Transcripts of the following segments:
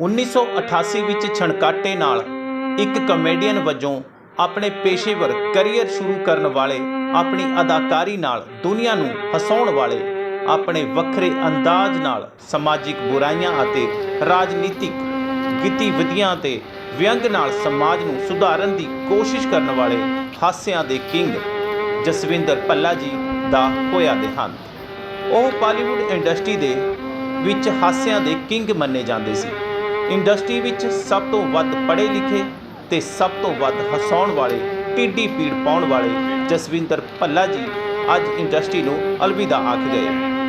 1988 ਵਿੱਚ ਛਣਕਾਟੇ ਨਾਲ ਇੱਕ ਕਮੇਡੀਅਨ ਵਜੋਂ ਆਪਣੇ ਪੇਸ਼ੇਵਰ ਕੈਰੀਅਰ ਸ਼ੁਰੂ ਕਰਨ ਵਾਲੇ ਆਪਣੀ ਅਦਾਕਾਰੀ ਨਾਲ ਦੁਨੀਆ ਨੂੰ ਹਸਾਉਣ ਵਾਲੇ ਆਪਣੇ ਵੱਖਰੇ ਅੰਦਾਜ਼ ਨਾਲ ਸਮਾਜਿਕ ਬੁਰਾਈਆਂ ਅਤੇ ਰਾਜਨੀਤਿਕ ਗਤੀਵਿਧੀਆਂ ਤੇ ਵਿਅੰਗ ਨਾਲ ਸਮਾਜ ਨੂੰ ਸੁਧਾਰਨ ਦੀ ਕੋਸ਼ਿਸ਼ ਕਰਨ ਵਾਲੇ ਹਾਸਿਆਂ ਦੇ ਕਿੰਗ ਜਸਵਿੰਦਰ ਭੱਲਾ ਜੀ ਦਾ ਹੋਇਆ ਦੇਹਾਂਤ। ਉਹ ਬਾਲੀਵੁੱਡ ਇੰਡਸਟਰੀ ਦੇ ਵਿੱਚ ਹਾਸਿਆਂ ਦੇ ਕਿੰਗ ਮੰਨੇ ਜਾਂਦੇ ਸੀ। ਇੰਡਸਟਰੀ ਵਿੱਚ ਸਭ ਤੋਂ ਵੱਧ ਪੜ੍ਹੇ ਲਿਖੇ ਤੇ ਸਭ ਤੋਂ ਵੱਧ ਹਸਾਉਣ ਵਾਲੇ, ਟਿੱਡੀ ਪੀੜ ਪਾਉਣ ਵਾਲੇ ਜਸਵਿੰਦਰ ਭੱਲਾ ਜੀ ਅੱਜ ਇੰਡਸਟਰੀ ਨੂੰ ਅਲਵਿਦਾ ਆਖ ਗਏ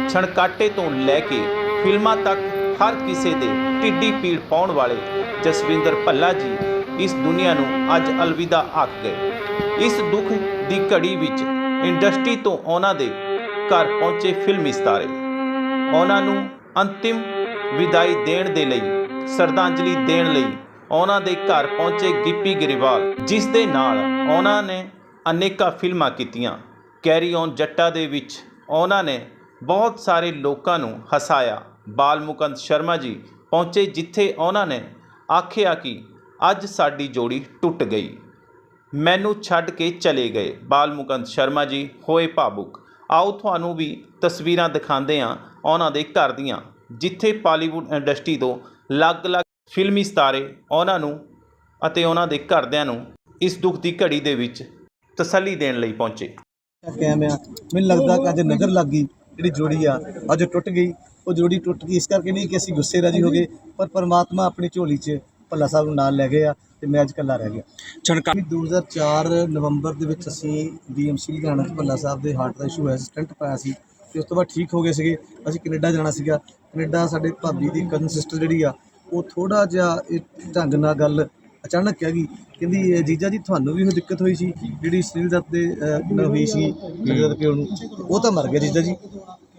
ਛਣਕਾਟੇ ਤੋਂ ਲੈ ਕੇ ਫਿਲਮਾਂ ਤੱਕ ਹਰ ਕਿਸੇ ਦੇ ਟਿੱਡੀ ਪੀੜ ਪਾਉਣ ਵਾਲੇ ਜਸਵਿੰਦਰ ਭੱਲਾ ਜੀ ਇਸ ਦੁਨੀਆ ਨੂੰ ਅੱਜ ਅਲਵਿਦਾ ਆਖ ਗਏ ਇਸ ਦੁੱਖ ਦੀ ਘੜੀ ਵਿੱਚ ਇੰਡਸਟਰੀ ਤੋਂ ਉਹਨਾਂ ਦੇ ਘਰ ਪਹੁੰਚੇ ਫਿਲਮੀ ਸਿਤਾਰੇ। ਉਹਨਾਂ ਨੂੰ ਅੰਤਿਮ ਵਿਦਾਈ ਦੇਣ ਦੇ ਲਈ ਸ਼ਰਧਾਂਜਲੀ ਦੇਣ ਲਈ ਉਹਨਾਂ ਦੇ ਘਰ ਪਹੁੰਚੇ ਗਿੱਪੀ ਗਰੇਵਾਲ, ਜਿਸ ਦੇ ਨਾਲ ਉਹਨਾਂ ਨੇ ਅਨੇਕਾਂ ਫਿਲਮਾਂ ਕੀਤੀਆਂ। ਕੈਰੀ ਔਨ ਜੱਟਾ ਦੇ ਵਿੱਚ ਉਹਨਾਂ ਨੇ ਬਹੁਤ ਸਾਰੇ ਲੋਕਾਂ ਨੂੰ ਹਸਾਇਆ। ਬਾਲਮੁਕੰਦ ਸ਼ਰਮਾ ਜੀ ਪਹੁੰਚੇ ਜਿੱਥੇ ਉਹਨਾਂ ਨੇ ਆਖਿਆ ਕਿ ਅੱਜ ਸਾਡੀ ਜੋੜੀ ਟੁੱਟ ਗਈ। ਮੈਨੂੰ ਛੱਡ ਕੇ ਚਲੇ ਗਏ। ਬਾਲਮੁਕੰਦ ਸ਼ਰਮਾ ਜੀ, ਹੋਏ ਭਾਵੁਕ। ਆਓ ਤੁਹਾਨੂੰ ਵੀ ਤਸਵੀਰਾਂ ਦਿਖਾਉਂਦੇ ਹਾਂ ਉਹਨਾਂ ਦੇ ਘਰ ਦੀਆਂ, ਜਿੱਥੇ ਪਾਲੀਵੁੱਡ ਇੰਡਸਟਰੀ ਤੋਂ ਅਲੱਗ-ਅਲੱਗ ਫਿਲਮੀ ਸਿਤਾਰੇ ਉਹਨਾਂ ਨੂੰ ਅਤੇ ਉਹਨਾਂ ਦੇ ਘਰਦਿਆਂ ਨੂੰ ਇਸ ਦੁੱਖ ਦੀ ਘੜੀ ਦੇ ਵਿੱਚ ਤਸੱਲੀ ਦੇਣ ਲਈ ਪਹੁੰਚੇ। ਕਾਇਮ ਆ ਮੈਨੂੰ ਲੱਗਦਾ ਕਿ ਅੱਜ ਨਜ਼ਰ ਲੱਗ ਗਈ ਜਿਹੜੀ ਜੋੜੀ ਆ ਅੱਜ ਟੁੱਟ ਗਈ ਉਹ ਜੋੜੀ ਟੁੱਟ ਗਈ। ਇਸ ਕਰਕੇ ਨਹੀਂ ਕਿ ਅਸੀਂ ਗੁੱਸੇ ਰਾਜੀ ਹੋ ਗਏ ਪਰ ਪਰਮਾਤਮਾ ਆਪਣੀ ਝੋਲੀ 'ਚ ਭੱਲਾ ਸਾਹਿਬ ਨੂੰ ਨਾਲ ਲੈ ਗਏ ਆ ਤੇ ਮੈਂ ਅੱਜ ਇਕੱਲਾ ਰਹਿ ਗਿਆ। ਛਣਕਾ 2004 ਨਵੰਬਰ ਦੇ ਵਿੱਚ ਅਸੀਂ ਡੀਐਮਸੀ ਲੁਧਿਆਣਾ 'ਚ ਭੱਲਾ ਸਾਹਿਬ ਦੇ ਹਾਰਟ ਦਾ ਇਸ਼ੂ ਹੋਇਆ ਸੀ ਸਟੰਟ ਪਾਇਆ ਸੀ। ਤੇ ਉਸ ਤੋਂ ਬਾਅਦ ਠੀਕ ਹੋ ਗਏ ਸੀਗੇ। ਅਸੀਂ ਕੈਨੇਡਾ ਜਾਣਾ ਸੀਗਾ। ਕੈਨੇਡਾ ਸਾਡੇ ਭਾਬੀ ਦੀ ਕਜ਼ਨ ਸਿਸਟਰ ਜਿਹੜੀ ਆ ਉਹ ਥੋੜਾ ਜਿਹਾ ਇਹ ਢੰਗ ਨਾਲ ਗੱਲ ਅਚਾਨਕ ਕਹਿ ਗਈ। ਕਹਿੰਦੀ ਜੀਜਾ ਜੀ ਤੁਹਾਨੂੰ ਵੀ ਉਹ ਦਿੱਕਤ ਹੋਈ ਸੀ? ਜਿਹੜੀ ਸੁਨੀਲ ਦੱਤ ਦੇ ਨਾਲ ਹੋਈ ਸੀ ਪਿਓ ਨੂੰ? ਉਹ ਤਾਂ ਮਰ ਗਿਆ ਜੀਜਾ ਜੀ।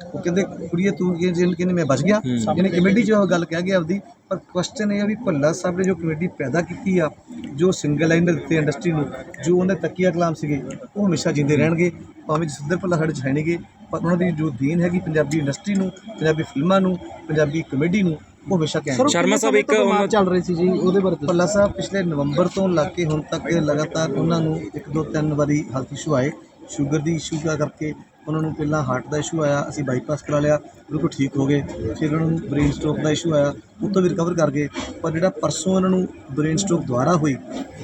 ਉਹ ਕਹਿੰਦੇ ਕੁੜੀਏ ਤੂੰ ਕੀ ਜੇਲ੍ਹ ਕਹਿੰਦੇ ਮੈਂ ਬਚ ਗਿਆ। ਯਾਨੀ ਕਮੇਡੀ 'ਚ ਉਹ ਗੱਲ ਕਹਿ ਗਿਆ ਆਪਦੀ। ਪਰ ਕੁਐਸਚਨ ਇਹ ਆ ਵੀ ਭੱਲਾ ਸਾਹਿਬ ਨੇ ਜੋ ਕਮੇਡੀ ਪੈਦਾ ਕੀਤੀ ਆ ਜੋ ਸਿੰਗਲ ਲਾਈਨਰ ਦਿੱਤੇ ਇੰਡਸਟਰੀ ਨੂੰ ਜੋ ਉਹਦੇ ਤਕੀਆ ਕਲਾਮ ਸੀਗੇ ਉਹ ਹਮੇਸ਼ਾ ਜਿੰਦੇ ਰਹਿਣਗੇ। ਭਾਵੇਂ ਜਸਿੰਦਰ ਭੱਲਾ ਸਾਡੇ 'ਚ ਹੈ ਨਹੀਂਗੇ ਪਰ ਉਹਨਾਂ ਦੀ ਜੋ ਦੇਣ ਹੈਗੀ ਪੰਜਾਬੀ ਇੰਡਸਟਰੀ ਨੂੰ ਪੰਜਾਬੀ ਫਿਲਮਾਂ ਨੂੰ ਪੰਜਾਬੀ ਕਮੇਡੀ ਨੂੰ ਉਹ ਹਮੇਸ਼ਾ ਕਾਇਮ ਸ਼ਰਮਾ ਸਾਹਿਬ ਇੱਕ ਚੱਲ ਰਹੀ ਸੀ ਜੀ ਉਹਦੇ ਬਾਰੇ ਭੱਲਾ ਸਾਹਿਬ ਪਿਛਲੇ ਨਵੰਬਰ ਤੋਂ ਲੱਗ ਕੇ ਹੁਣ ਤੱਕ ਲਗਾਤਾਰ ਉਹਨਾਂ ਨੂੰ ਇੱਕ ਦੋ ਤਿੰਨ ਵਾਰੀ ਹੈਲਥ ਇਸ਼ੂ ਆਏ। ਸ਼ੂਗਰ ਦੀ ਇਸ਼ੂ ਦਾ ਕਰਕੇ ਉਹਨਾਂ ਨੂੰ ਪਹਿਲਾਂ ਹਾਰਟ ਦਾ ਇਸ਼ੂ ਆਇਆ ਅਸੀਂ ਬਾਈਪਾਸ ਕਰਾ ਲਿਆ ਬਿਲਕੁਲ ਠੀਕ ਹੋ ਗਏ। ਫਿਰ ਉਹਨਾਂ ਨੂੰ ਬ੍ਰੇਨ ਸਟ੍ਰੋਕ ਦਾ ਇਸ਼ੂ ਆਇਆ ਉਹ ਤੋਂ ਵੀ ਰਿਕਵਰ ਕਰ ਗਏ। ਪਰ ਜਿਹੜਾ ਪਰਸੋਂ ਉਹਨਾਂ ਨੂੰ ਬ੍ਰੇਨ ਸਟ੍ਰੋਕ ਦੁਬਾਰਾ ਹੋਈ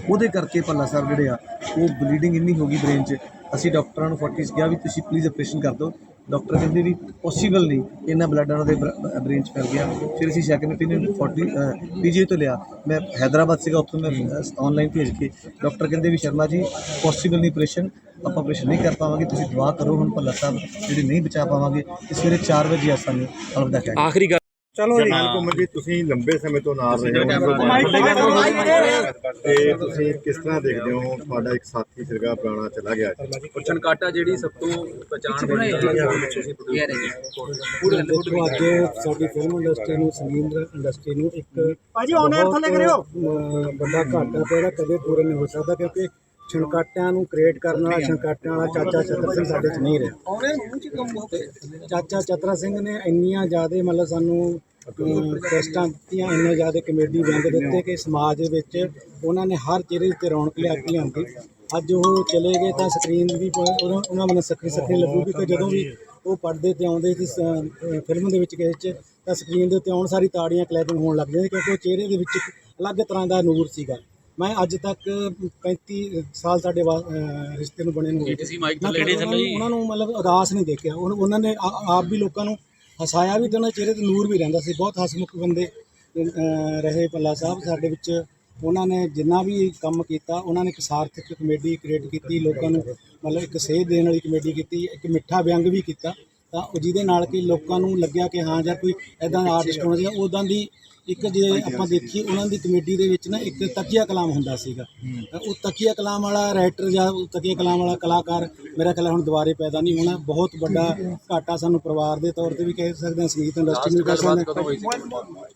ਉਹਦੇ ਕਰਕੇ ਭੱਲਾ ਸਾਹਿਬ ਜਿਹੜੇ ਆ ਉਹ ਬਲੀਡਿੰਗ ਇੰਨੀ ਹੋ ਗਈ ਬ੍ਰੇਨ 'ਚ ਅਸੀਂ ਡਾਕਟਰਾਂ ਨੂੰ 40 ਕਿਹਾ ਵੀ ਤੁਸੀਂ ਪਲੀਜ਼ ਆਪਰੇਸ਼ਨ ਕਰ ਦਿਓ। ਡਾਕਟਰ ਕਹਿੰਦੇ ਵੀ ਪੋਸੀਬਲ ਨਹੀਂ ਇੰਨਾ ਬਲੱਡ ਉਹਨਾਂ ਦੇ ਬ੍ਰੇਨ 'ਚ ਫੈਲ ਗਿਆ। ਫਿਰ ਅਸੀਂ ਸੈਕਿੰਡ opinion 40 ਪੀਜੀ ਤੋਂ ਲਿਆ। ਮੈਂ ਹੈਦਰਾਬਾਦ ਸੀਗਾ, ਉੱਥੋਂ ਮੈਂ ਆਨਲਾਈਨ ਭੇਜ ਕੇ ਡਾਕਟਰ ਕਹਿੰਦੇ ਵੀ ਸ਼ਰਮਾ ਜੀ ਪੋਸੀਬਲ ਨਹੀਂ ਆਪਰੇਸ਼ਨ ਆਪਾਂ ਆਪਰੇਸ਼ਨ ਨਹੀਂ ਕਰ ਪਾਵਾਂਗੇ, ਤੁਸੀਂ ਦੁਆ ਕਰੋ ਹੁਣ ਭੱਲਾ ਸਾਹਿਬ, ਜਿਹੜੇ ਨਹੀਂ ਬਚਾ ਪਾਵਾਂਗੇ, ਤੇ ਸਵੇਰੇ 4 ਵਜੇ ਆ ਸਾਨੂੰ, ਅਲਵਿਦਾ ਕਹਿ ਆਖਰੀ ਚਲੋ ਜਰਨੈਲ ਘੁੰਮਣ ਜੀ ਤੁਸੀਂ ਲੰਬੇ ਸਮੇਂ ਤੋਂ ਨਾਲ ਰਹੇ ਹੋ ਤੇ ਤੁਸੀਂ ਕਿਸ ਤਰ੍ਹਾਂ ਦੇਖਦੇ ਹੋ? ਤੁਹਾਡਾ ਇੱਕ ਸਾਥੀ ਸਿਰਗਾ ਪੁਰਾਣਾ ਚਲਾ ਗਿਆ ਜੀ ਛਣਕਾਟਾ ਜਿਹੜੀ ਸਭ ਤੋਂ ਪਛਾਣ ਬਣੀ ਤੁਸੀਂ ਪੂਰੇ ਦੇਖੋ ਅੱਜ ਸਾਡੀ ਫਿਲਮ ਇੰਡਸਟਰੀ ਨੂੰ ਸੰਗੀਤ ਇੰਡਸਟਰੀ ਨੂੰ ਇੱਕ ਭਾਜੀ ਆਉਣੇ ਥੱਲੇ ਕਰਿਓ ਵੱਡਾ ਘਾਟਾ ਪਿਆ ਕਦੇ ਪੂਰਾ ਨਹੀਂ ਹੋ ਸਕਦਾ ਕਿਉਂਕਿ ਛਣਕਾਟਿਆਂ ਨੂੰ ਕ੍ਰੀਏਟ ਕਰਨ ਵਾਲਾ ਛਣਕਾਟਿਆਂ ਵਾਲਾ ਚਾਚਾ ਚਤਰ ਸਿੰਘ ਸਾਡੇ 'ਚ ਨਹੀਂ ਰਿਹਾ। ਤੇ ਚਾਚਾ ਚਤਰਾ ਸਿੰਘ ਨੇ ਇੰਨੀਆਂ ਜ਼ਿਆਦਾ ਮਤਲਬ ਸਾਨੂੰ ਟੈਸਟਾਂ ਦਿੱਤੀਆਂ, ਇੰਨੇ ਜ਼ਿਆਦਾ ਕਮੇਡੀ ਵਿਅੰਗ ਦਿੱਤੇ ਕਿ ਸਮਾਜ ਦੇ ਵਿੱਚ ਉਹਨਾਂ ਨੇ ਹਰ ਚਿਹਰੇ ਤੇ ਰੌਣਕ ਲਿਆ ਕੇ ਲਿਆਂਦੀ। ਅੱਜ ਉਹ ਚਲੇ ਗਏ ਤਾਂ ਸਕਰੀਨ ਵੀ ਉਹਨਾਂ ਉਹਨਾਂ ਮਨ ਸਖੀ ਸਖੀ ਲੱਗੂਗੀ ਕਿ ਜਦੋਂ ਵੀ ਉਹ ਪਰਦੇ ਤੇ ਆਉਂਦੇ ਸੀ ਫਿਲਮ ਦੇ ਵਿੱਚ ਕਿਸੇ 'ਚ, ਤਾਂ ਸਕਰੀਨ ਦੇ ਉੱਤੇ ਆਉਣ ਸਾਰੀ ਤਾੜੀਆਂ ਕਲੈਪਿੰਗ ਹੋਣ ਲੱਗ ਜਾਂਦੀ ਕਿਉਂਕਿ ਉਹ ਚਿਹਰੇ ਦੇ ਵਿੱਚ ਇੱਕ ਅਲੱਗ ਤਰ੍ਹਾਂ ਦਾ ਨੂਰ ਸੀਗਾ। ਮੈਂ ਅੱਜ ਤੱਕ 35 ਸਾਲ ਸਾਡੇ ਰਿਸ਼ਤੇ ਨੂੰ ਬਣੇ ਨੂੰ ਤੁਸੀਂ ਮਾਈਕ ਉਹਨਾਂ ਨੂੰ- ਉਹਨਾਂ ਨੂੰ ਮਤਲਬ ਉਦਾਸ ਨਹੀਂ ਦੇਖਿਆ। ਉਹਨਾਂ ਨੇ ਆਪ ਵੀ ਲੋਕਾਂ ਨੂੰ ਹਸਾਇਆ ਵੀ ਤੇ ਉਹਨਾਂ ਚਿਹਰੇ ਤੇ ਨੂਰ ਵੀ ਰਹਿੰਦਾ ਸੀ। ਬਹੁਤ ਹਸਮੁਖ ਬੰਦੇ ਰਹੇ ਪੱਲਾ ਸਾਹਿਬ ਸਾਡੇ ਵਿੱਚ। ਉਹਨਾਂ ਨੇ ਜਿੰਨਾ ਵੀ ਕੰਮ ਕੀਤਾ ਉਹਨਾਂ ਨੇ ਇੱਕ ਸਾਰਥਕ ਕਮੇਡੀ ਕ੍ਰੀਏਟ ਕੀਤੀ ਲੋਕਾਂ ਨੂੰ ਮਤਲਬ ਇੱਕ ਸੇਧ ਦੇਣ ਵਾਲੀ ਕਮੇਡੀ ਕੀਤੀ ਇੱਕ ਮਿੱਠਾ ਵਿਅੰਗ ਵੀ ਕੀਤਾ। ਤਾਂ ਜਿਹਦੇ ਨਾਲ ਕਿ ਲੋਕਾਂ ਨੂੰ ਲੱਗਿਆ ਕਿ ਹਾਂ ਜਾਂ ਕੋਈ ਐਦਾਂ ਦਾ ਆਰਟਿਸਟ ਹੋਣਾ ਚਾਹੀਦਾ ਉਦਾਂ ਦੀ ਇੱਕ ਜੇ ਆਪਾਂ ਦੇਖੀਏ, ਉਹਨਾਂ ਦੀ ਕਮੇਡੀ ਦੇ ਵਿੱਚ ਨਾ ਇੱਕ ਤਕੀਆ ਕਲਾਮ ਹੁੰਦਾ ਸੀਗਾ। ਤਾਂ ਉਹ ਤਕੀਆ ਕਲਾਮ ਵਾਲਾ ਰਾਈਟਰ ਜਾਂ ਉਹ ਤਕੀਆ ਕਲਾਮ ਵਾਲਾ ਕਲਾਕਾਰ ਮੇਰਾ ਖਿਆਲ ਹੁਣ ਦੁਬਾਰੇ ਪੈਦਾ ਨਹੀਂ ਹੋਣਾ। ਬਹੁਤ ਵੱਡਾ ਘਾਟਾ ਸਾਨੂੰ ਪਰਿਵਾਰ ਦੇ ਤੌਰ ਤੇ ਵੀ ਕਹਿ ਸਕਦੇ ਹਾਂ, ਸੰਗੀਤ ਇੰਡਸਟਰੀ ਨੂੰ ਵੀ ਕਹਿ ਸਕਦੇ ਹਾਂ।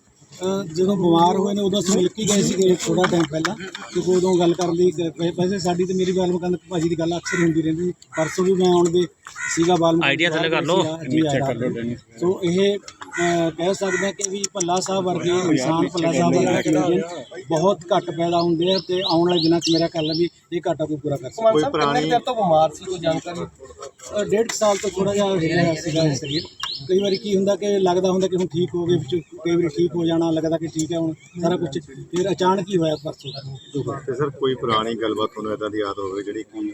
ਜਦੋਂ ਬਿਮਾਰ ਹੋਏ ਨੇ ਉਦੋਂ ਅਸੀਂ ਮਿਲ ਕੇ ਗਏ ਸੀਗੇ ਥੋੜਾ ਟਾਈਮ ਪਹਿਲਾਂ ਕਿਉਂਕਿ ਉਦੋਂ ਗੱਲ ਕਰਨ ਦੀ ਕ- ਵੈਸੇ ਸਾਡੀ ਤੇ ਮੇਰੀ ਬਾਲਮ ਕੰਦ ਭਾਜੀ ਦੀ ਗੱਲ ਅਕਸਰ ਹੁੰਦੀ ਰਹਿੰਦੀ ਸੀ। ਪਰਸੋਂ ਵੀ ਮੈਂ ਆਉਣ ਦੇ ਸੀਗਾ ਬਾਲਮ Idea ਥੱਲੇ ਕਰ ਲਓ। ਜੀ ਚੈੱਕ ਕਰ ਲਓ ਸੋ ਇਹ ਕਹਿ ਸਕਦੇ ਹਾਂ ਕਿ ਵੀ ਭੱਲਾ ਸਾਹਿਬ ਵਰਗੇ ਇਨਸਾਨ ਭੱਲਾ ਸਾਹਿਬ ਵਰਗੇ ਕਮੇਡੀਅਨ ਬਹੁਤ ਘੱਟ ਪੈਦਾ ਹੁੰਦੇ ਆ ਤੇ ਆਉਣ ਵਾਲੇ ਦਿਨਾਂ 'ਚ ਮੇਰਾ ਖਿਆਲ ਹੈ ਵੀ ਇਹ ਘਾਟਾ ਕੋਈ ਪੂਰਾ ਕਰ ਸਕਦਾ ਕੋਈ ਪੁਰਾਣੀ ਤੋਂ ਬਿਮਾਰ ਸੀ ਕੋਈ ਜਾਣਕਾਰੀ? ਡੇਢ ਸਾਲ ਤੋਂ ਥੋੜਾ ਜਿਹਾ ਹਿੱਲਿਆ ਸੀਗਾ ਸਰੀਰ। ਕਈ ਵਾਰੀ ਕੀ ਹੁੰਦਾ ਕਿ ਲੱਗਦਾ ਹੁੰਦਾ ਕਿ ਹੁਣ ਠੀਕ ਹੋ ਗਏ ਵਿੱਚ ਕਈ ਵਾਰੀ ਠੀਕ ਹੋ ਜਾਣਾ ਲੱਗਦਾ ਕਿ ਠੀਕ ਹੈ ਹੁਣ ਸਾਰਾ ਕੁਝ ਫਿਰ ਅਚਾਨਕ ਹੀ ਹੋਇਆ ਪਰਸੋਂ। ਤੇ ਸਰ ਕੋਈ ਪੁਰਾਣੀ ਗੱਲਬਾਤ ਤੁਹਾਨੂੰ ਇਦਾਂ ਦੀ ਯਾਦ ਹੋਵੇ ਜਿਹੜੀ ਕਿ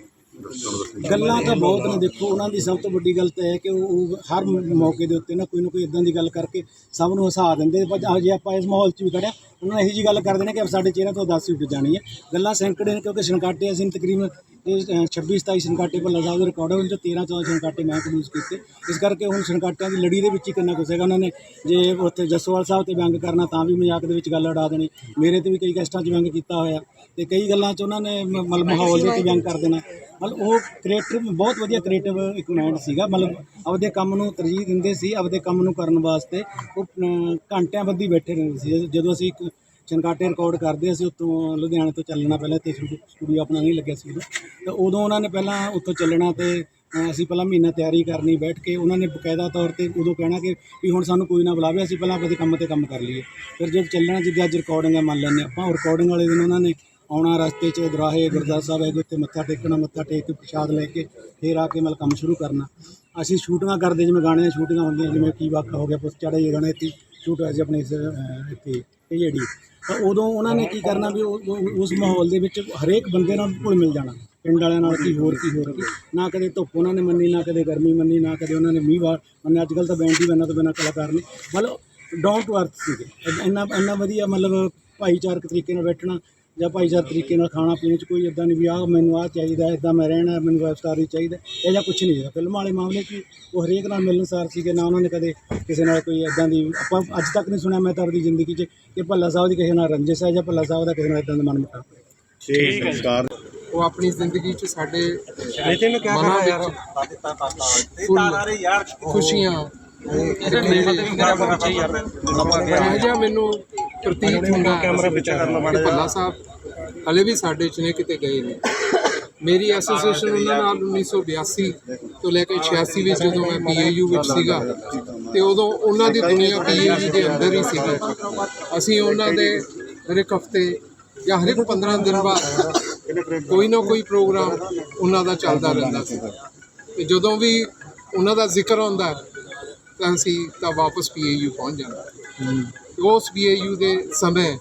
ਗੱਲਾਂ ਤਾਂ ਬਹੁਤ ਨੇ, ਦੇਖੋ, ਉਹਨਾਂ ਦੀ ਸਭ ਤੋਂ ਵੱਡੀ ਗੱਲ ਤਾਂ ਇਹ ਹੈ ਕਿ ਉਹ ਉਹ ਹਰ ਮੌਕੇ ਦੇ ਉੱਤੇ ਨਾ ਕੋਈ ਨਾ ਕੋਈ ਇਦਾਂ ਦੀ ਗੱਲ ਕਰਕੇ ਸਭ ਨੂੰ ਹਸਾ ਦਿੰਦੇ ਪਰ ਜੇ ਆਪਾਂ ਇਸ ਮਾਹੌਲ 'ਚ ਵੀ ਖੜਿਆ ਉਹਨਾਂ ਨੇ ਇਹੀ ਜੀ ਗੱਲ ਕਰਦੇ ਨੇ ਕਿ ਸਾਡੇ ਚਿਹਰੇ ਤੋਂ ਉਦਾਸੀ ਉੱਡ ਜਾਣੀ ਹੈ। ਗੱਲਾਂ ਸੈਂਕੜੇ ਨੇ ਕਿਉਂਕਿ ਸੰਕਾਟੇ ਅਸੀਂ ਤਕਰੀਬਨ ਇਹ 26 27 ਸੰਕਾਟੇ ਭੱਲਾ ਸਾਹਿਬ ਦੇ ਰਿਕਾਰਡ ਉਹਨਾਂ 'ਚੋਂ 13 14 ਸੰਕਾਟੇ ਮੈਂ ਪ੍ਰੋਡਿਊਸ ਕੀਤੇ। ਇਸ ਕਰਕੇ ਹੁਣ ਸੰਕਾਟਿਆਂ ਦੀ ਲੜੀ ਦੇ ਵਿੱਚ ਹੀ ਕਿੰਨਾ ਕੁਛ ਹੈਗਾ। ਉਹਨਾਂ ਨੇ ਜੇ ਉੱਥੇ ਜਸਵਾਲ ਸਾਹਿਬ ਤੇ ਵਿਅੰਗ ਕਰਨਾ ਤਾਂ ਵੀ ਮਜ਼ਾਕ ਦੇ ਵਿੱਚ ਗੱਲ ਉਡਾ ਦੇਣੀ। ਮੇਰੇ ਤੇ ਵੀ ਕਈ ਕੈਸਟਾਂ 'ਚ ਵਿਅੰਗ ਕੀਤਾ ਹੋਇਆ ਤੇ ਕਈ ਗੱਲਾਂ 'ਚ ਉਹਨਾਂ ਨੇ ਮ- ਮਤਲਬ ਮਾਹੌਲ ਦੇ ਉੱਤੇ ਵਿਅੰਗ ਕਰ ਦੇਣਾ। ਮਤਲਬ ਉਹ ਕ੍ਰੀਏਟਿਵ ਬਹੁਤ ਵਧੀਆ ਕ੍ਰੀਏਟਿਵ ਇੱਕ ਮਾਈਂਡ ਸੀਗਾ। ਮਤਲਬ ਆਪਦੇ ਕੰਮ ਨੂੰ ਤਰਜੀਹ ਦਿੰਦੇ ਸੀ ਆਪਦੇ ਕੰਮ ਨੂੰ ਕਰਨ ਵਾਸਤੇ ਉਹ ਘੰਟਿਆਂ ਬੱਧੀ ਬੈਠੇ ਰਹਿੰਦੇ ਸੀ। ਜਦੋਂ- ਜਦੋਂ ਅਸੀਂ ਇੱਕ ਚਨਕਾਟੇ ਰਿਕਾਰਡ ਕਰਦੇ ਅਸੀਂ ਉੱਥੋਂ ਲੁਧਿਆਣੇ ਤੋਂ ਚੱਲਣਾ ਪਹਿਲਾਂ ਤੇ ਸਟੂਡੀਓ ਆਪਣਾ ਨਹੀਂ ਲੱਗਿਆ ਸੀ ਉਦੋਂ। ਤਾਂ ਉਦੋਂ ਉਹਨਾਂ ਨੇ ਪਹਿਲਾਂ ਉੱਥੋਂ ਚੱਲਣਾ ਤੇ ਅਸੀਂ ਪਹਿਲਾਂ ਮਹੀਨਾ ਤਿਆਰੀ ਕਰਨੀ, ਬੈਠ ਕੇ ਉਹਨਾਂ ਨੇ ਬਕਾਇਦਾ ਤੌਰ ਤੇ ਉਦੋਂ ਕਹਿਣਾ ਕਿ ਵੀ ਹੁਣ ਸਾਨੂੰ ਕੋਈ ਨਾ ਬੁਲਾਵੇ, ਅਸੀਂ ਪਹਿਲਾਂ ਆਪਣੇ ਕੰਮ ਤੇ ਕੰਮ ਕਰ ਲਈਏ। ਫਿਰ ਜਦ ਚੱਲਣਾ, ਜਿੱਦਾਂ ਅੱਜ ਰਿਕਾਰਡਿੰਗ ਹੈ ਮੰਨ ਲੈਂਦੇ ਆਪਾਂ ਰਿਕਾਰਡਿੰਗ ਵਾਲੇ ਦਿਨ ਉਹਨਾਂ ਨੇ ਆਉਣਾ ਰਸਤੇ 'ਚ, ਦਰਾਹੇ ਗੁਰਦੁਆਰਾ ਸਾਹਿਬ ਹੈਗੇ ਉੱਥੇ, ਮੱਥਾ ਟੇਕਣਾ, ਮੱਥਾ ਟੇਕ ਕੇ ਪ੍ਰਸ਼ਾਦ ਲੈ ਕੇ ਫਿਰ ਆ ਕੇ ਮਤਲਬ ਕੰਮ ਸ਼ੁਰੂ ਕਰਨਾ। ਅਸੀਂ ਸ਼ੂਟਿੰਗਾਂ ਕਰਦੇ, ਜਿਵੇਂ ਗਾਣੇ ਦੀਆਂ ਸ਼ੂਟਿੰਗਾਂ ਹੁੰਦੀਆਂ, ਜਿਵੇਂ ਕੀ ਵਾਕਾ ਹੋ ਗਿਆ ਪੁੱਛ ਚੜਾ ਇਹ ਗਾਣਾ ਸ਼ੂਟ ਹੋਇਆ ਸੀ ਆਪਣੇ ਇਸ, ਅਹ, ਇੱਥੇ ਇਹ ਜਿਹੜੀ ਤਾਂ ਉਦੋਂ ਉਹਨਾਂ ਨੇ ਕੀ ਕਰਨਾ ਵੀ ਉਹ- ਉਹ- ਉਸ ਮਾਹੌਲ ਦੇ ਵਿੱਚ ਹਰੇਕ ਬੰਦੇ ਨਾਲ ਘੁਲ ਮਿਲ ਜਾਣਾ। ਪਿੰਡ ਵਾਲਿਆਂ ਨਾਲ ਕੀ ਹੋਰ ਕੀ ਹੋਰ। ਕੀ ਨਾ ਕਦੇ ਧੁੱਪ ਉਹਨਾਂ ਨੇ ਮੰਨੀ ਨਾ ਕਦੇ ਗਰਮੀ ਮੰਨੀ ਨਾ ਕਦੇ ਉਹਨਾਂ ਨੇ ਮੀਂਹ ਵਾਰ ਮੰਨਿਆ ਅੱਜ ਕੱਲ੍ਹ ਤਾਂ ਬੈਂਡ ਹੀ ਬੰਨਾ ਤੋਂ ਬਿਨਾਂ ਕਲਾਕਾਰ ਨੇ। ਮਤਲਬ ਡਾਊਨ ਟੂ ਅਰਥ ਸੀਗੇ। ਇੰਨਾ ਇੰਨਾ ਵਧੀਆ ਮਤਲਬ ਭਾਈਚਾਰਕ ਤਰੀਕੇ ਨਾਲ ਬੈਠਣਾ ਜਾਂ ਭਾਈਚਾਰਕ ਤਰੀਕੇ ਨਾਲ ਖਾਣਾ ਪੀਣੇ 'ਚ ਕੋਈ ਇਦਾਂ ਨਹੀਂ ਵੀ ਆਹ ਮੈਨੂੰ ਆਹ ਚਾਹੀਦਾ ਇਦਾਂ ਮੈਂ ਰਹਿਣਾ ਮੈਨੂੰ ਵੈਬ ਸਟਾਰ ਹੀ ਚਾਹੀਦਾ ਇਹ ਜਾਂ ਕੁਝ ਨਹੀਂ ਸੀਗਾ ਫਿਲਮ ਵਾਲੇ ਮਾਮਲੇ 'ਚ ਵੀ ਉਹ ਹਰੇਕ ਨਾਲ ਮਿਲਣਸਾਰ ਸੀਗੇ ਨਾ ਉਹਨਾਂ ਨੇ ਕਦੇ ਕਿਸੇ ਨਾਲ ਕੋਈ ਇਦਾਂ ਦੀ ਆਪਾਂ ਅੱਜ ਤੱਕ ਨਹੀਂ ਸੁਣਿਆ ਮੈਂ ਤਾਂ ਆਪਣੀ ਜ਼ਿੰਦਗੀ 'ਚ ਕਿ ਭੱਲਾ ਸਾਹਿਬ ਦੀ ਕਿਸੇ ਨਾਲ ਰੰਜਿਸ਼ ਹੈ ਜਾਂ ਭੱਲਾ ਸਾਹਿਬ ਦਾ ਕਿਸੇ ਨਾਲ ਇਦਾਂ ਦਾ ਮਨ ਮੁਟਾਵ ਠੀਕ ਸੰਸਕਾਰ ਉਹ ਆਪਣੀ ਜ਼ਿੰਦਗੀ 'ਚ ਸਾਡੇ ਮਨਾਂ ਵਿੱਚ ਫੁੱਲ ਖੁਸ਼ੀਆਂ ਇਹ ਜਿਹਾ ਮੈਨੂੰ ਪ੍ਰਤੀਤ ਹੁੰਦਾ ਕੈਮਰਾ ਪਿੱਛੇ ਕਰ ਲਓ ਮਾੜਾ ਭੱਲਾ ਸਾਹਿਬ ਹਲੇ ਵੀ ਸਾਡੇ ਚ ਨੇ ਕਿਤੇ ਗਏ ਨੇ ਮੇਰੀ ਐਸੋਸੀਏਸ਼ਨ ਉਹਨਾਂ ਨਾਲ 1982 ਤੋਂ ਲੈ ਕੇ 86 ਵਿੱਚ ਜਦੋਂ ਮੈਂ ਪੀਏਯੂ ਵਿੱਚ ਸੀਗਾ ਤੇ ਉਦੋਂ ਉਹਨਾਂ ਦੀ ਦੁਨੀਆ ਪੀਏਯੂ ਦੇ ਅੰਦਰ ਹੀ ਸੀਗੀ। ਅਸੀਂ ਉਹਨਾਂ ਦੇ ਹਰ ਇੱਕ ਹਫ਼ਤੇ ਜਾਂ ਹਰ ਇੱਕ 15 ਦਿਨ ਬਾਅਦ ਕੋਈ ਨਾ ਕੋਈ ਪ੍ਰੋਗਰਾਮ ਉਹਨਾਂ ਦਾ ਚੱਲਦਾ ਰਹਿੰਦਾ ਸੀ। ਤੇ ਜਦੋਂ ਵੀ ਉਹਨਾਂ ਦਾ ਜ਼ਿਕਰ ਆਉਂਦਾ ਤਾਂ ਅਸੀਂ ਤਾਂ ਵਾਪਸ ਪੀਏਯੂ ਪਹੁੰਚ ਜਾਂਦੇ। ਉਸ ਪੀਏਯੂ ਦੇ ਸਮੇਂ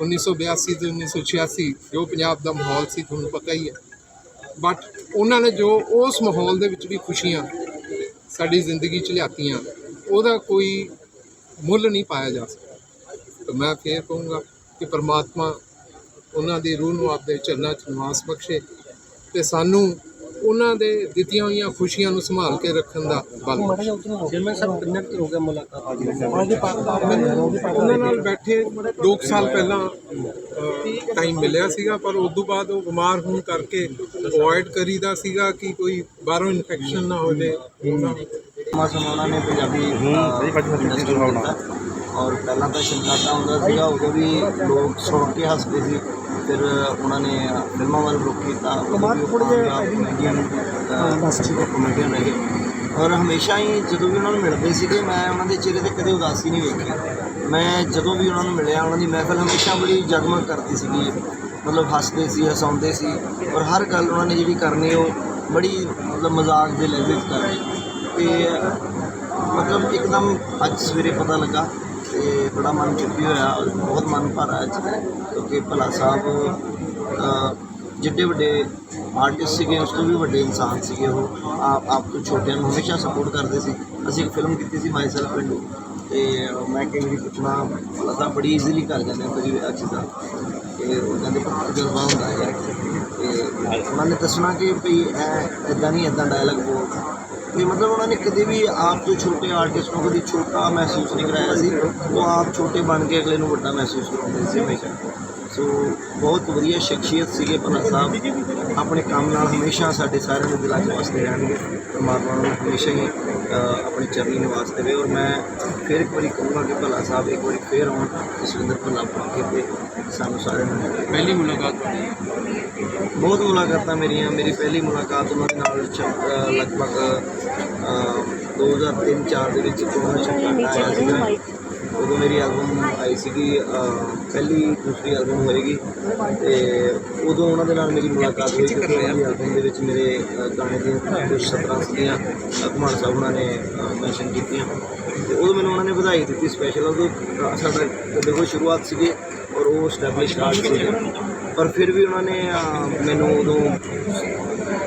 1982 ਤੇ 1986 ਜੋ ਪੰਜਾਬ ਦਾ ਮਾਹੌਲ ਸੀ, ਤੁਹਾਨੂੰ ਪਤਾ ਹੀ ਹੈ। ਬਟ ਉਹਨਾਂ ਨੇ ਜੋ ਉਸ ਮਾਹੌਲ ਦੇ ਵਿੱਚ ਵੀ ਖੁਸ਼ੀਆਂ ਸਾਡੀ ਜ਼ਿੰਦਗੀ 'ਚ ਲਿਆਤੀਆਂ, ਉਹਦਾ ਕੋਈ ਮੁੱਲ ਨਹੀਂ ਪਾਇਆ ਜਾ ਸਕਦਾ ਤਾਂ ਮੈਂ ਫੇਰ ਕਹੂੰਗਾ ਕਿ ਪਰਮਾਤਮਾ ਉਹਨਾਂ ਦੀ ਰੂਹ ਨੂੰ ਆਪਦੇ ਚਰਨਾਂ 'ਚ ਨਿਵਾਸ ਬਖਸ਼ੇ ਤੇ ਸਾਨੂੰ ਉਹਨਾਂ ਦੇ ਦਿੱਤੀਆਂ ਹੋਈਆਂ ਖੁਸ਼ੀਆਂ ਨੂੰ ਸੰਭਾਲ ਕੇ ਰੱਖਣ ਦਾ ਬਲ। ਕਿੰਨੇ ਕੁ ਹੋ ਗਿਆ ਮੁਲਾਕਾਤ ਮੈਨੂੰ ਉਹਨਾਂ ਨਾਲ ਬੈਠੇ 2 ਸਾਲ ਪਹਿਲਾਂ ਟਾਈਮ ਮਿਲਿਆ ਸੀਗਾ ਪਰ ਉਸ ਤੋਂ ਬਾਅਦ ਉਹ ਬਿਮਾਰ ਹੋਣ ਕਰਕੇ ਅਵੋਇਡ ਕਰੀਦਾ ਸੀਗਾ ਕਿ ਕੋਈ ਬਾਹਰੋਂ ਇਨਫੈਕਸ਼ਨ ਨਾ ਹੋ ਜਾਏ ਮਾਸਮ ਉਹਨਾਂ ਨੇ ਪੰਜਾਬੀ ਇੰਡਸਟਰੀ ਦਿੱਤਾ ਔਰ ਪਹਿਲਾਂ ਤਾਂ ਸ਼ਿੰਕਾਟਾ ਹੁੰਦਾ ਸੀਗਾ ਉਦੋਂ ਵੀ ਲੋਕ ਸੁਣ ਕੇ ਹੱਸਦੇ ਸੀ। ਫਿਰ ਉਹਨਾਂ ਨੇ ਫਿਲਮਾਂ ਵੱਲ ਰੁਕ ਕੀਤਾ। ਕਮੇਡੀਅਨ ਕਮੇਡੀਅਨ ਰਹੇ। ਔਰ ਹਮੇਸ਼ਾ ਹੀ ਜਦੋਂ ਵੀ ਉਹਨਾਂ ਨੂੰ ਮਿਲਦੇ ਸੀਗੇ ਮੈਂ ਉਹਨਾਂ ਦੇ ਚਿਹਰੇ ਤੇ ਕਦੇ ਉਦਾਸੀ ਨਹੀਂ ਵੇਖੀ। ਮੈਂ ਜਦੋਂ ਵੀ ਉਹਨਾਂ ਨੂੰ ਮਿਲਿਆ ਉਹਨਾਂ ਦੀ ਮਹਿਫਲ ਹਮੇਸ਼ਾ ਬੜੀ ਜਗਮਗ ਕਰਦੀ ਸੀਗੀ। ਮਤਲਬ ਹੱਸਦੇ ਸੀ ਹਸਾਉਂਦੇ ਸੀ। ਔਰ ਹਰ ਗੱਲ ਉਹਨਾਂ ਨੇ ਜਿਹੜੀ ਕਰਨੀ ਉਹ ਬੜੀ ਮਤਲਬ ਮਜ਼ਾਕ ਦੇ ਲਹਿਜ਼ੇ 'ਚ ਕਰਨੀ ਤੇ ਮਤਲਬ ਇੱਕਦਮ ਅੱਜ ਸਵੇਰੇ ਪਤਾ ਲੱਗਾ ਤੇ ਬੜਾ ਮਨ ਚੁੱਕੀ ਹੋਇਆ ਔਰ ਬਹੁਤ ਮਨ ਭਰਾ ਅੱਜ। ਕਿਉਂਕਿ ਭਲਾ ਸਾਹਿਬ ਅ, ਜਿੱਡੇ ਵੱਡੇ ਆਰਟਿਸਟ ਸੀਗੇ ਉਸ ਤੋਂ ਵੀ ਵੱਡੇ ਇਨਸਾਨ ਸੀਗੇ ਉਹ। ਆਪ ਆਪ ਤੋਂ ਛੋਟਿਆਂ ਨੂੰ ਹਮੇਸ਼ਾ ਸਪੋਰਟ ਕਰਦੇ ਸੀ। ਅਸੀਂ ਇੱਕ ਫਿਲਮ ਕੀਤੀ ਸੀ ਮਾਈ ਸੈਲਫ ਪਿੰਡੂ। ਤੇ ਮੈਂ ਕਈ ਵਾਰੀ ਪੁੱਛਣਾ ਭਲਾ ਸਾਹਿਬ ਬੜੀ ਈਜ਼ੀਲੀ ਕਰ ਜਾਂਦੇ ਕਈ ਆ ਦਾ ਤੇ ਉਹ ਕਹਿੰਦੇ ਪਰ ਤਜਰਬਾ ਹੁੰਦਾ ਹੈ ਤੇ ਉਹਨਾਂ ਨੇ ਦੱਸਣਾ ਕਿ ਭਈ ਇਹ ਇਦਾਂ ਨਹੀਂ ਇਦਾਂ ਡਾਇਲੌਗ ਬੋਲ ਤੇ ਮਤਲਬ ਉਹਨਾਂ ਨੇ ਕਦੇ ਵੀ ਆਪ ਜੋ ਛੋਟੇ ਆਰਟਿਸਟ ਨੂੰ ਕਦੀ ਛੋਟਾ ਮਹਿਸੂਸ ਨਹੀਂ ਕਰਾਇਆ ਸੀ ਉਹ ਆਪ ਛੋਟੇ ਬਣ ਕੇ ਅਗਲੇ ਨੂੰ ਵੱਡਾ ਮਹਿਸੂਸ ਕਰਾਉਂਦੇ ਸੀ ਹਮੇਸ਼ਾ। ਸੋ ਬਹੁਤ ਵਧੀਆ ਸ਼ਖਸੀਅਤ ਸੀਗੇ ਭਲਾ ਸਾਹਿਬ। ਆਪਣੇ ਕੰਮ ਨਾਲ ਹਮੇਸ਼ਾ ਸਾਡੇ ਸਾਰਿਆਂ ਦੇ ਦਿਲਾਂ 'ਚ ਵਸਦੇ ਰਹਿਣਗੇ। ਪਰਮਾਤਮਾ ਨੂੰ ਹਮੇਸ਼ਾ ਹੀ ਅ, ਆਪਣੇ ਚਰਨੀ ਨਿਵਾਸ ਦੇਵੇ ਔਰ ਮੈਂ ਫਿਰ ਇੱਕ ਵਾਰੀ ਕਹੂੰਗਾ ਕਿ ਭਲਾ ਸਾਹਿਬ ਇੱਕ ਵਾਰੀ ਫੇਰ ਆਉਣ ਜਸਵਿੰਦਰ ਭੱਲਾ ਪਹੁੰਚੇ ਤੇ ਸਾਨੂੰ ਸਾਰਿਆਂ ਨੂੰ। ਪਹਿਲੀ ਮੁਲਾਕਾਤ ਬਹੁਤ ਮੁਲਾਕਾਤਾਂ ਮੇਰੀਆਂ। ਮੇਰੀ ਪਹਿਲੀ ਮੁਲਾਕਾਤ ਉਹਨਾਂ ਦੇ ਨਾਲ ਲਗਭਗ ਅ, 2003-4 ਦੇ ਵਿੱਚ ਕੋਰੋਨਾ ਚੱਕਰ ਆਇਆ ਸੀਗਾ। ਉਦੋਂ ਮੇਰੀ ਐਲਬਮ ਆਈ ਸੀਗੀ ਪਹਿਲੀ ਦੂਸਰੀ ਐਲਬਮ ਹੋਏਗੀ ਤੇ ਉਦੋਂ ਉਹਨਾਂ ਦੇ ਨਾਲ ਮੇਰੀ ਮੁਲਾਕਾਤ ਹੋਈ ਕਿਉਂਕਿ ਉਹਨਾਂ ਦੀ ਐਲਬਮ ਦੇ ਵਿੱਚ ਮੇਰੇ ਗਾਣੇ ਦੀਆਂ ਕੁਝ ਸਤਰਾਂ ਸੀਗੀਆਂ ਅਹ, ਸਾਹਿਬ ਉਹਨਾਂ ਨੇ ਮੈਂਸ਼ਨ ਕੀਤੀਆਂ। ਤੇ ਉਦੋਂ ਮੈਨੂੰ ਉਹਨਾਂ ਨੇ ਵਧਾਈ ਦਿੱਤੀ ਸਪੈਸ਼ਲ ਉਦੋਂ ਸਾਡਾ ਦੇਖੋ ਸ਼ੁਰੂਆਤ ਸੀਗੀ ਔਰ ਉਹ ਸਟੈਬਲਿਸ਼ ਆਰਟ ਸੀਗੇ। ਪਰ ਫਿਰ ਵੀ ਉਹਨਾਂ ਨੇ ਮੈਨੂੰ ਉਦੋਂ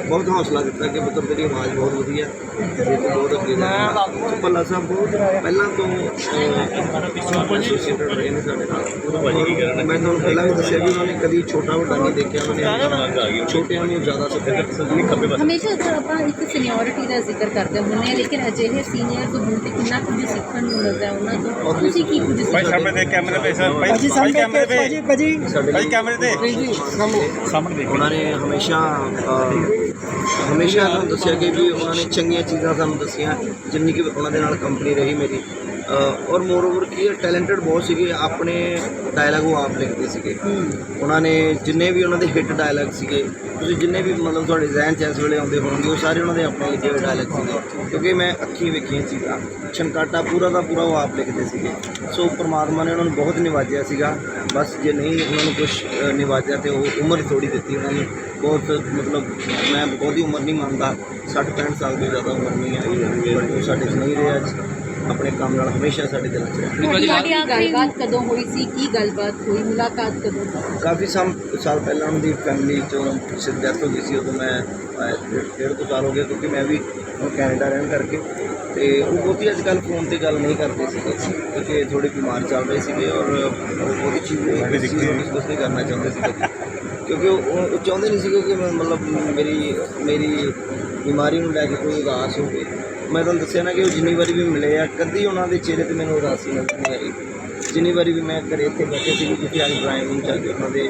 ਬਹੁਤ ਹੌਸਲਾ ਦਿੱਤਾ ਕਿ ਪੁੱਤਰ ਤੇਰੀ ਆਵਾਜ਼ ਬਹੁਤ ਵਧੀਆ ਤੇ ਤੂੰ ਬਹੁਤ ਅੱਗੇ ਜਾਣਾ ਭੱਲਾ ਸਾਹਿਬ ਬਹੁਤ ਪਹਿਲਾਂ ਤੋਂ ਐਸੋਸੀਏਟਡ ਰਹੇ ਨੇ ਸਾਡੇ ਨਾਲ ਮੈਂ ਤੁਹਾਨੂੰ ਪਹਿਲਾਂ ਵੀ ਦੱਸਿਆ ਵੀ ਉਹਨਾਂ ਨੇ ਕਦੀ ਛੋਟਾ ਵੱਡਾ ਨਹੀਂ ਦੇਖਿਆ ਉਹਨਾਂ ਨੇ ਛੋਟਿਆਂ ਨੂੰ ਜ਼ਿਆਦਾ ਸਪੋਰਟ ਹਮੇਸ਼ਾ ਜਦੋਂ ਆਪਾਂ ਇੱਕ ਸੀਨੀਅਰਿਟੀ ਦਾ ਜ਼ਿਕਰ ਕਰਦੇ ਹੁੰਦੇ ਹਾਂ ਲੇਕਿਨ ਅਜਿਹੇ ਸੀਨੀਅਰ ਤੋਂ ਹੁਣ ਤੇ ਕਿੰਨਾ ਕੁਝ ਸਿੱਖਣ ਨੂੰ ਮਿਲਦਾ ਹੈ ਉਹਨਾਂ ਤੋਂ? ਤੁਸੀਂ ਕੀ ਕੁਝ ਸਿੱਖਦੇ ਦੇ ਕੈਮਰੇ ਤੇ ਸਰ। ਭਾਈ ਭਾਈ ਕੈਮਰੇ ਤੇ। ਭਾਈ ਕੈਮਰੇ ਤੇ। ਜੀ ਸਾਹਮਣੇ ਉਹਨਾਂ ਨੇ ਹਮੇਸ਼ਾ ਹਮੇਸ਼ਾ ਸਾਨੂੰ ਦੱਸਿਆ ਕਿ ਵੀ ਉਹਨਾਂ ਨੇ ਚੰਗੀਆਂ ਚੀਜ਼ਾਂ ਸਾਨੂੰ ਦੱਸੀਆਂ, ਜਿੰਨੀ ਕਿ ਉਹਨਾਂ ਦੇ ਨਾਲ ਕੰਪਨੀ ਰਹੀ ਮੇਰੀ। ਔਰ ਮੋਰ ਓਵਰ ਕੀ ਟੈਲੈਂਟਡ ਬਹੁਤ ਸੀਗੇ ਆਪਣੇ ਡਾਇਲੌਗ ਉਹ ਆਪ ਲਿਖਦੇ ਸੀਗੇ। ਉਹਨਾਂ ਨੇ ਜਿੰਨੇ ਵੀ ਉਹਨਾਂ ਦੇ ਹਿੱਟ ਡਾਇਲੌਗ ਸੀਗੇ ਤੁਸੀਂ ਜਿੰਨੇ ਵੀ ਮਤਲਬ ਤੁਹਾਡੇ ਜ਼ਿਹਨ 'ਚ ਇਸ ਵੇਲੇ ਆਉਂਦੇ ਹੋਣਗੇ ਉਹ ਸਾਰੇ ਉਹਨਾਂ ਦੇ ਆਪਣੇ ਲਿਖੇ ਹੋਏ ਡਾਇਲੌਗ ਸੀਗੇ। ਕਿਉਂਕਿ ਮੈਂ ਅੱਖੀਂ ਵੇਖੀਆਂ ਸੀਗਾ ਛਨਕਾਟਾ ਪੂਰਾ ਦਾ ਪੂਰਾ ਉਹ ਆਪ ਲਿਖਦੇ ਸੀਗੇ। ਸੋ ਪ੍ਰਮਾਤਮਾ ਨੇ ਉਹਨਾਂ ਨੂੰ ਬਹੁਤ ਨਿਵਾਜਿਆ ਸੀਗਾ। ਬਸ ਜੇ ਨਹੀਂ ਉਹਨਾਂ ਨੂੰ ਕੁਝ ਨਿਵਾਜਿਆ ਤੇ ਉਹ ਉਮਰ ਥੋੜੀ ਦਿੱਤੀ ਉਹਨਾਂ ਨੇ। ਬਹੁਤ ਮਤਲਬ ਮੈਂ ਬਹੁਤੀ ਉਮਰ ਨਹੀਂ ਮੰਨਦਾ। 60 65 ਸਾਲ ਤੋਂ ਜ਼ਿਆਦਾ ਉਮਰ ਨਹੀਂ ਹੈ ਬਟ ਉਹ ਸਾਡੇ ਨਹੀਂ ਰਿਹਾ ਅੱਜ। ਆਪਣੇ ਕੰਮ ਨਾਲ ਹਮੇਸ਼ਾ ਸਾਡੇ ਦਿਲਾਂ 'ਚ ਰਿਹਾ। ਤੁਹਾਡੀ ਗੱਲਬਾਤ ਕਦੋਂ ਹੋਈ ਸੀ? ਕੀ ਗੱਲਬਾਤ ਹੋਈ? ਮੁਲਾਕਾਤ ਕਦੋਂ ਹੋਈ? ਕਾਫੀ ਸਮ ਸਾਲ ਪਹਿਲਾਂ ਉਹਨਾਂ ਦੀ ਫੈਮਿਲੀ ਚੋਂ ਡੈਥ ਹੋ ਗਈ ਸੀ ਉਦੋਂ ਮੈਂ ਡੇਢ ਡੇਢ ਕੁ ਸਾਲ ਹੋ ਗਏ ਕਿਉਂਕਿ ਮੈਂ ਵੀ ਹੁਣ ਕੈਨੇਡਾ ਰਹਿਣ ਕਰਕੇ। ਤੇ ਉਹ ਬਹੁਤੀ ਅੱਜ ਕੱਲ੍ਹ ਫੋਨ ਤੇ ਗੱਲ ਨਹੀਂ ਕਰਦੇ ਸੀਗੇ ਕਿਉਂਕਿ ਥੋੜੇ ਬਿਮਾਰ ਚੱਲ ਰਹੇ ਸੀਗੇ ਔਰ ਉਹ ਬਹੁਤੀ ਚੀਜ਼ ਡਿਸਕਸ ਨਹੀਂ ਕਰਨਾ ਚਾਹੁੰਦੇ ਸੀਗੇ ਕਿਉਂਕਿ ਉਹ ਉਹ- ਉਹ ਚਾਹੁੰਦੇ ਨਹੀਂ ਸੀਗੇ ਕਿ ਮੈਂ ਮਤਲਬ ਮੇਰੀ ਮੇਰੀ ਬਿਮਾਰੀ ਨੂੰ ਲੈ ਕੇ ਕੋਈ ਉਦਾਸ ਹੋਵੇ। ਮੈਂ ਤੁਹਾਨੂੰ ਦੱਸਿਆ ਨਾ ਕਿ ਉਹ ਜਿੰਨੀ ਵਾਰੀ ਵੀ ਮਿਲੇ ਆ, ਕਦੀ ਉਹਨਾਂ ਦੇ ਚਿਹਰੇ ਤੇ ਮੈਨੂੰ ਉਦਾਸੀ ਨਜ਼ਰ ਨਹੀਂ ਆਈ ਜਿੰਨੀ ਵਾਰੀ ਵੀ ਮੈਂ ਘਰੇ ਇੱਥੇ ਬੈਠੇ ਸੀ ਜਿੱਥੇ ਅੱਜ ਡਰਾਇੰਗ ਰੂਮ ਚੱਲ ਕੇ ਉਹਨਾਂ ਦੇ,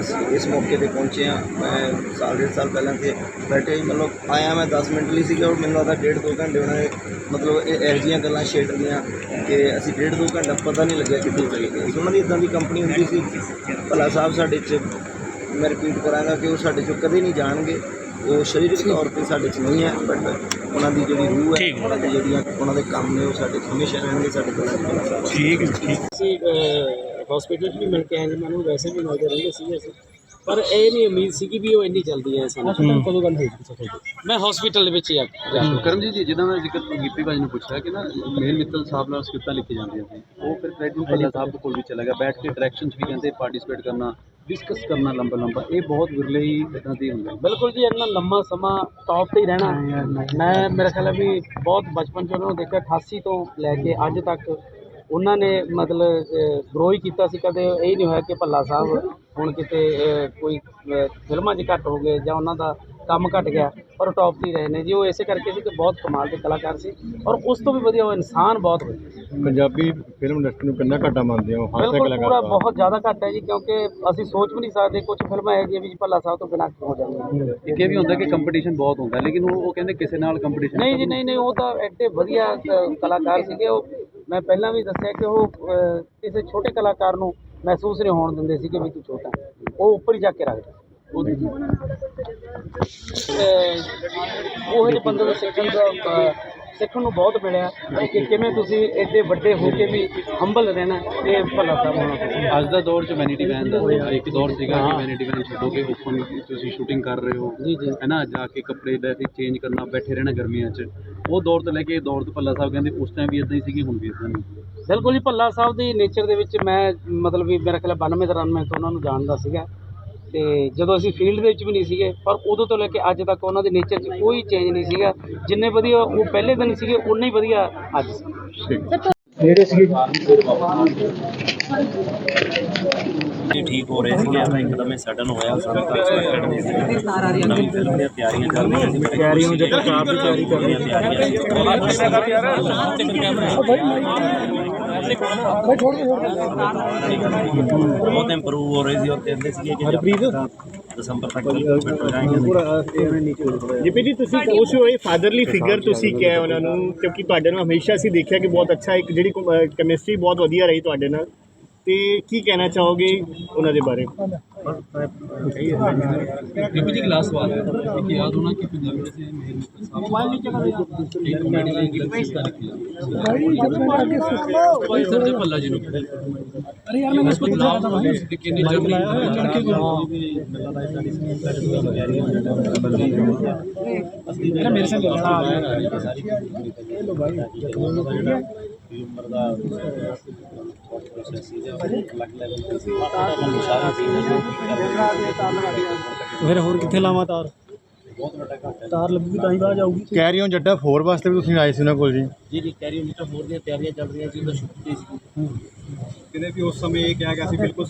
ਅਸੀਂ ਇਸ ਮੌਕੇ ਤੇ ਪਹੁੰਚੇ ਆ ਮੈਂ ਸਾਲ, ਡੇਢ ਸਾਲ ਪਹਿਲਾਂ ਤੇ ਬੈਠੇ ਮਤਲਬ ਆਇਆ ਮੈਂ 10 ਮਿੰਟ ਲਈ ਸੀਗਾ ਔਰ ਮੈਨੂੰ ਲੱਗਦਾ ਡੇਢ ਦੋ ਘੰਟੇ ਉਹਨਾਂ ਨੇ ਮਤਲਬ ਇਹ ਇਹੋ ਜਿਹੀਆਂ ਗੱਲਾਂ ਛੇੜ ਲੀਆਂ ਕਿ ਅਸੀਂ ਡੇਢ ਦੋ ਘੰਟਾ ਪਤਾ ਨਹੀਂ ਲੱਗਿਆ ਕਿੱਥੇ ਚਲੇ ਗਏ। ਉਹਨਾਂ ਦੀ ਇਦਾਂ ਦੀ ਕੰਪਨੀ ਹੁੰਦੀ ਸੀ, ਭਲਾ ਸਾਹਿਬ ਸਾਡੇ 'ਚ ਮੈਂ ਰਿਪੀਟ ਕਰਾਂਗਾ ਕਿ ਉਹ ਸਾਡੇ 'ਚੋਂ ਕਦੇ ਨਹੀਂ ਜਾਣਗੇ। ਉਹ ਸਰੀਰਕ ਤੌਰ ਤੇ ਸਾਡੇ 'ਚ ਨਹੀਂ ਹੈ ਬਟ ਉਹਨਾਂ ਦੀ ਜਿਹੜੀ ਰੂਹ ਹੈ ਉਹਨਾਂ ਦੀ ਜਿਹੜੀਆਂ ਉਹਨਾਂ ਦੇ ਕੰਮ ਨੇ ਉਹ ਸਾਡੇ 'ਚ ਹਮੇਸ਼ਾ ਰਹਿਣਗੇ ਸਾਡੇ 'ਚ ਹਮੇਸ਼ਾ ਰਹਿਣਗੇ। ਅਸੀਂ ਹਸਪੀਟਲ 'ਚ ਵੀ ਮਿਲ ਕੇ ਆਏ ਜੀ ਮੈਨੂੰ ਵੈਸੇ ਵੀ ਮਿਲਦੇ ਰਹਿੰਦੇ ਸੀਗੇ ਅਸੀਂ। ਪਰ ਇਹ ਨਹੀਂ ਉਮੀਦ ਸੀ ਕਿ ਵੀ ਉਹ ਇੰਨੀ ਜਲਦੀ ਹੈ ਸਾਨੂੰ। ਕਦੋਂ ਗੱਲ ਹੋਈ? ਸੀ ਮੈਂ ਹਸਪੀਟਲ ਦੇ ਵਿੱਚ ਹੀ ਆ ਜਾ ਕੇ। ਕਰਮਜੀਤ ਜੀ ਜਿੱਦਾਂ ਮੈਂ ਜ਼ਿਕਰ ਗੀਪੀ ਭਾਜੀ ਨੂੰ ਪੁੱਛਿਆ ਕਿ ਨਾ ਮੇਲ ਮਿੱਤਲ ਸਾਹਿਬ ਨਾਲ ਸਕ੍ਰਿਪਟਾਂ ਲਿਖੀ ਜਾਂਦੀਆਂ ਸੀ। ਉਹ ਫਿਰ ਪ੍ਰੈਜ਼ੀਡੈਂਟ ਭੱਲਾ ਸਾਹਿਬ ਦੇ ਕੋਲ ਵੀ ਚਲਾ ਗਿਆ ਬੈਠ ਕੇ ਡਾਇਰੈਕਸ਼ਨ 'ਚ ਵੀ ਕਹਿੰਦੇ ਪਾਰਟਿਸਿਪੇਟ ਕਰਨਾ। ਡਿਸਕਸ ਕਰਨਾ ਲੰਬਾ ਲੰਬਾ ਇਹ ਬਹੁਤ ਵਿਰਲੇ ਹੀ ਇਦਾਂ ਦੀ ਹੁੰਦਾ ਬਿਲਕੁਲ ਜੀ ਇੰਨਾ ਲੰਮਾ ਸਮਾਂ ਟੌਪ ਤੇ ਹੀ ਰਹਿਣਾ। ਮੈਂ ਮੇਰਾ ਖਿਆਲ ਹੈ ਵੀ ਬਹੁਤ ਬਚਪਨ 'ਚ ਉਹਨਾਂ ਨੂੰ ਦੇਖਿਆ 88 ਤੋਂ ਲੈ ਕੇ ਅੱਜ ਤੱਕ ਉਹਨਾਂ ਨੇ ਮਤਲਬ ਗਰੋ ਹੀ ਕੀਤਾ ਸੀ ਕਦੇ ਇਹ ਨਹੀਂ ਹੋਇਆ ਕਿ ਭੱਲਾ ਸਾਹਿਬ ਹੁਣ ਕਿਤੇ ਕੋਈ ਫਿਲਮਾਂ 'ਚ ਘੱਟ ਹੋ ਗਏ ਜਾਂ ਉਹਨਾਂ ਦਾ ਕੰਮ ਘਟ ਗਿਆ ਪਰ ਟੌਪ ਤੇ ਹੀ ਰਹੇ ਨੇ। ਜੀ ਉਹ ਇਸੇ ਕਰਕੇ ਸੀ ਕਿ ਬਹੁਤ ਕਮਾਲ ਦੇ ਕਲਾਕਾਰ ਸੀ ਔਰ ਉਸ ਤੋਂ ਵੀ ਵਧੀਆ ਉਹ ਇਨਸਾਨ ਬਹੁਤ ਵਧੀਆ ਪੰਜਾਬੀ ਫਿਲਮ ਇੰਡਸਟਰੀ ਨੂੰ ਕਿੰਨਾ ਘਾਟਾ ਮੰਨਦੇ ਹੋ? ਹਾਸੇ ਬਿਲਕੁਲ ਕਲਾਕਾਰ ਪੂਰਾ। ਬਹੁਤ ਜ਼ਿਆਦਾ ਘੱਟ ਹੈ ਜੀ ਕਿਉਂਕਿ ਅਸੀਂ ਸੋਚ ਵੀ ਨਹੀਂ ਸਕਦੇ ਕੁਝ ਫਿਲਮਾਂ ਇਹੋ ਜਿਹੀਆਂ ਵੀ ਭੱਲਾ ਸਾਹਿਬ ਤੋਂ ਬਿਨਾਂ ਹੋ ਜਾਂਦੀਆਂ ਇੱਕ ਇਹ ਵੀ ਹੁੰਦਾ ਕਿ ਕੰਪੀਟੀਸ਼ਨ ਬਹੁਤ ਹੁੰਦਾ ਲੇਕਿਨ ਉਹ ਉਹ ਕਹਿੰਦੇ ਕਿਸੇ ਨਾਲ ਕੰਪੀਟੀਸ਼ਨ ਨਹੀਂ ਜੀ ਨਹੀਂ ਨਹੀਂ ਉਹ ਤਾਂ ਐਡੇ ਵਧੀਆ ਕਲਾਕਾਰ ਸੀਗੇ ਉਹ ਮੈਂ ਪਹਿਲਾਂ ਵੀ ਦੱਸਿਆ ਕਿ ਉਹ ਅਹ, ਕਿਸੇ ਛੋਟੇ ਕਲਾਕਾਰ ਨੂੰ ਮਹਿਸੂਸ ਨਹੀਂ ਹੋਣ ਦਿੰਦੇ ਸੀ ਕਿ ਵੀ ਤੂੰ ਛੋਟਾ ਉਹ ਉੱਪਰ ਹੀ ਜਾ ਕੇ ਰੱਖਦੇ ਉਹਦੀ ਅਹ, ਉਹ ਜਿਹੇ ਬੰਦੇ ਤੋਂ ਸਿੱਖਣ ਦਾ ਸਿੱਖਣ ਨੂੰ ਬਹੁਤ ਮਿਲਿਆ ਕਿ ਕਿਵੇਂ ਤੁਸੀਂ ਐਡੇ ਵੱਡੇ ਹੋ ਕੇ ਵੀ ਹੰਬਲ ਰਹਿਣਾ ਇਹ ਭੱਲਾ ਸਾਹਿਬ ਹੋਣਾ। ਅੱਜ ਦਾ ਦੌਰ 'ਚ ਵੈਨਿਟੀ ਵੈਨ ਦਾ ਇੱਕ ਦੌਰ ਸੀਗਾ ਕਿ ਵੈਨਿਟੀ ਵੈਨ ਛੱਡੋਗੇ ਓਪਨ ਤੁਸੀਂ ਸ਼ੂਟਿੰਗ ਕਰ ਰਹੇ ਹੋ। ਜੀ ਜੀ। ਹੈ ਨਾ ਜਾ ਕੇ ਕੱਪੜੇ ਕੇ ਚੇਂਜ ਕਰਨਾ ਬੈਠੇ ਰਹਿਣਾ ਗਰਮੀਆਂ 'ਚ। ਉਹ ਦੌਰ ਤੋਂ ਲੈ ਕੇ ਇਹ ਦੌਰ ਤੋਂ ਭੱਲਾ ਸਾਹਿਬ ਕਹਿੰਦੇ ਉਸ ਟਾਈਮ ਵੀ ਇਦਾਂ ਹੀ ਸੀਗੀ ਹੁਣ ਵੀ ਇਦਾਂ ਹੀ। ਬਿਲਕੁਲ ਜੀ ਭੱਲਾ ਸਾਹਿਬ ਦੀ ਨੇਚਰ ਦੇ ਵਿੱਚ ਮੈਂ ਮਤਲਬ ਵੀ ਮੇਰਾ ਖਿਆਲ 92 93 ਤੋਂ ਉਹਨਾਂ ਨੂੰ ਜਾਣਦਾ ਸੀਗਾ। ਤੇ ਜਦੋਂ ਅਸੀਂ ਫੀਲਡ ਦੇ ਵਿੱਚ ਵੀ ਨਹੀਂ ਸੀਗੇ ਪਰ ਉਦੋਂ ਤੋਂ ਲੈ ਕੇ ਅੱਜ ਤੱਕ ਉਹਨਾਂ ਦੇ ਨੇਚਰ 'ਚ ਕੋਈ ਚੇਂਜ ਨਹੀਂ ਸੀਗਾ। ਜਿੰਨੇ ਵਧੀਆ ਉਹ ਪਹਿਲੇ ਦਿਨ ਸੀਗੇ ਉਨੇ ਹੀ ਵਧੀਆ ਅੱਜ ਸੀ। ਜੀ? ਠੀਕ ਹੋ ਰਹੇ ਸੀਗੇ। ਤਾਂ ਇੱਕਦਮ ਸਡਨ ਹੋਇਆ। ਸਾਨੂੰ ਤਾਂ ਐਕਸਪੈਕਟਡ ਨਹੀਂ ਸੀ। ਨਵੀਂ ਫਿਲਮ ਦੀਆਂ ਤਿਆਰੀਆਂ ਚੱਲ ਰਹੀਆਂ ਸੀ। ਤਿਆਰੀਆਂ ਜਦੋਂ ਆਪ ਦੀ ਤਿਆਰੀ ਕਰ ਬਹੁਤ ਇੰਪਰੂਵ ਹੋ ਰਹੀ ਸੀ ਉਹ ਕਹਿੰਦੇ ਸੀਗੇ ਕਿ ਹਰਪ੍ਰੀਤ? ਦਸੰਬਰ ਤੱਕ ਜਾਏਗੇ ਜਿਪੀ ਜੀ ਤੁਸੀਂ ਉਸ ਹੋਏ ਫਾਦਰਲੀ ਫਿਗਰ ਤੁਸੀਂ ਕਿਹਾ ਉਹਨਾਂ ਨੂੰ ਕਿਉਂਕਿ ਤੁਹਾਡੇ ਨਾਲ ਹਮੇਸ਼ਾ ਅਸੀਂ ਦੇਖਿਆ ਕਿ ਬਹੁਤ ਅੱਛਾ ਇੱਕ ਜਿਹੜੀ ਕੈਮਿਸਟਰੀ ਬਹੁਤ ਵਧੀਆ ਰਹੀ ਤੁਹਾਡੇ ਨਾਲ। ਤੇ ਕੀ ਕਹਿਣਾ ਚਾਹੋਗੇ ਉਹਨਾਂ ਦੇ ਬਾਰੇ? ਬੀਬੀ ਜੀ ਲਾਸਟ ਸਵਾਲ ਹੈ ਇੱਕ ਯਾਦ ਹੋਣਾ ਕਿ ਪੰਜਾਬੀ ਦੇ ਸੇ ਮੇਰ ਮਿੱਤਲ ਸਾਹਿਬ ਮੋਬਾਈਲ ਨੀਚੇ ਕਰ ਦੇ ਇੱਕ ਕਮੇਡੀ ਲਈ ਇੱਕ ਕਿਸਤਾ ਲਿਖੀ ਭਾਈ ਸਰ ਫਿਰ ਹੋਰ ਕਿੱਥੇ ਲਾਵਾਂ ਤਾਰ? ਤਾਰ ਲੱਗੂਗੀ ਤਾਂ ਹੀ ਬਾਹਰ ਜਾਊਗੀ। ਹੋ ਜੱਟਾ 4 ਵਾਸਤੇ ਵੀ ਤੁਸੀਂ ਆਏ ਸੀ ਉਹਨਾਂ ਕੋਲ ਜੀ। ਜੀ ਜੀ ਕੈਰੀ ਮੀਟਰ ਹੋਰ ਦੀਆਂ ਤਿਆਰੀਆਂ ਚੱਲ ਰਹੀਆਂ ਸੀ ਉਹਦਾ ਸ਼ੁਰੂ ਸੀ। ਕਿਤੇ ਵੀ ਉਸ ਸਮੇਂ ਇਹ ਕਿਹਾ ਗਿਆ ਸੀ ਬਿਲਕੁਲ